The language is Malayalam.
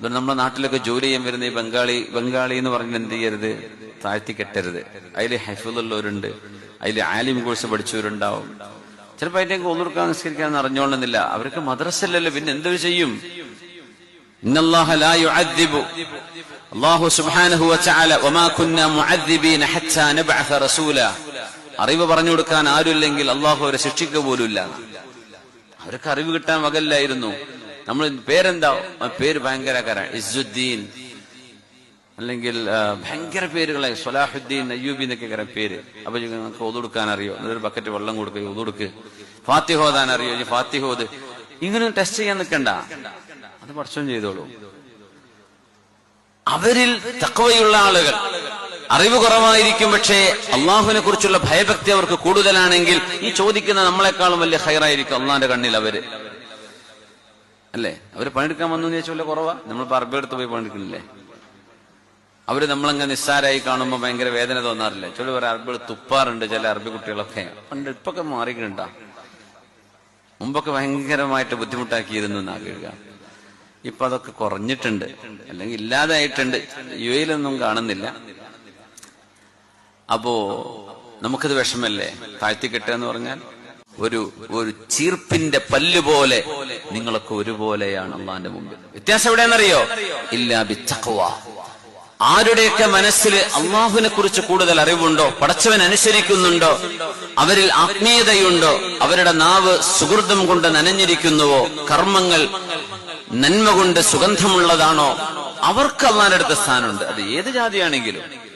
അതുകൊണ്ട് നമ്മുടെ നാട്ടിലൊക്കെ ജോലി ചെയ്യാൻ വരുന്ന ഈ ബംഗാളി ബംഗാളി എന്ന് പറഞ്ഞാൽ എന്ത് ചെയ്യരുത്? താഴ്ത്തി കെട്ടരുത്. അതിൽ ഹൈഫുള്ളവരുണ്ട് അതിൽ ആലിം കോഴ്സ് പഠിച്ചവരുണ്ടാവും. ചിലപ്പോൾ അതിന്റെ ഒന്നുകൊടുക്കാൻ നിസ്കരിക്കാൻ അറിഞ്ഞോളുന്നില്ല അവർക്ക് മദ്രസല്ലല്ലോ പിന്നെ എന്തൊരു ചെയ്യും? സുബ്ഹാനഹു വതആല വമാ കുന്നാ ഹത്താ റസൂല. അറിവ് പറഞ്ഞു കൊടുക്കാൻ ആരുമില്ലെങ്കിൽ അള്ളാഹു അവരെ ശിക്ഷിക്കുക പോലുമില്ല. അവർക്ക് അറിവ് കിട്ടാൻ വകല്ലായിരുന്നു. നമ്മൾ പേരെന്താ? പേര് ഭയങ്കരക്കാരാണ് ഇസുദ്ദീൻ അല്ലെങ്കിൽ ഭയങ്കര പേരുകളെ സൊലാഹുദ്ദീൻ അയ്യൂബി എന്നൊക്കെ കര പേര്. അപ്പൊ നിങ്ങൾക്ക് ഒതുടുക്കാൻ അറിയോ ഒരു ബക്കറ്റ് വെള്ളം കൊടുക്കുക ഒതുടുക്ക് ഫാത്തിഹോദാൻ അറിയോ ഈ ഫാത്തിഹോദ് ഇങ്ങനെ ടെസ്റ്റ് ചെയ്യാൻ നിൽക്കണ്ട. അത് പഠിച്ചോൻ ചെയ്തോളൂ. അവരിൽ തക്കവയുള്ള ആളുകൾ. അറിവ് കുറവായിരിക്കും പക്ഷേ അള്ളാഹുവിനെ കുറിച്ചുള്ള ഭയഭക്തി അവർക്ക് കൂടുതലാണെങ്കിൽ ഈ ചോദിക്കുന്ന നമ്മളെക്കാളും വലിയ ഹൈറായിരിക്കും അള്ളാന്റെ കണ്ണിൽ അവർ. അല്ലേ? അവർ പണിയെടുക്കാൻ വന്നു എന്ന് ചോദിച്ചാൽ കുറവാ? നമ്മൾ പറമ്പെടുത്ത് പോയി പണിയെടുക്കണില്ലേ? അവർ നമ്മളങ്ങ് നിസ്സാരായി കാണുമ്പോൾ ഭയങ്കര വേദന തോന്നാറില്ല? ചില അറബികൾ തുപ്പാറുണ്ട് ചില അറബി കുട്ടികളൊക്കെ. പണ്ട് ഇപ്പൊക്കെ മാറിയിട്ടുണ്ടാ മുമ്പൊക്കെ ഭയങ്കരമായിട്ട് ബുദ്ധിമുട്ടാക്കിയിരുന്നു എന്നാ ഇപ്പൊ അതൊക്കെ കുറഞ്ഞിട്ടുണ്ട്. അല്ലെങ്കിൽ ഇല്ലാതായിട്ടുണ്ട്. യു എയിലൊന്നും കാണുന്നില്ല. അപ്പോ നമുക്കത് വിഷമല്ലേ? താഴ്ത്തിക്കെട്ടുക എന്ന് പറഞ്ഞാൽ? ഒരു ഒരു ചീർപ്പിന്റെ പല്ലുപോലെ നിങ്ങളൊക്കെ ഒരുപോലെയാണ് അള്ളാന്റെ മുമ്പിൽ. വ്യത്യാസം എവിടെയാണെന്നറിയോ? ഇല്ലാ ബിത്തഖ്വ ആരുടെയൊക്കെ മനസ്സിൽ അള്ളാഹുവിനെ കുറിച്ച് കൂടുതൽ അറിവുണ്ടോ? പടച്ചവൻ അനുസരിക്കുന്നുണ്ടോ? അവരിൽ ആത്മീയതയുണ്ടോ? അവരുടെ നാവ് സുഹൃതം കൊണ്ട് നനഞ്ഞിരിക്കുന്നുവോ? കർമ്മങ്ങൾ നന്മ കൊണ്ട് സുഗന്ധമുള്ളതാണോ? അവർക്ക് അള്ളാന്റെ അടുത്ത സ്ഥാനമുണ്ട്. അത് ഏത് ജാതിയാണെങ്കിലും.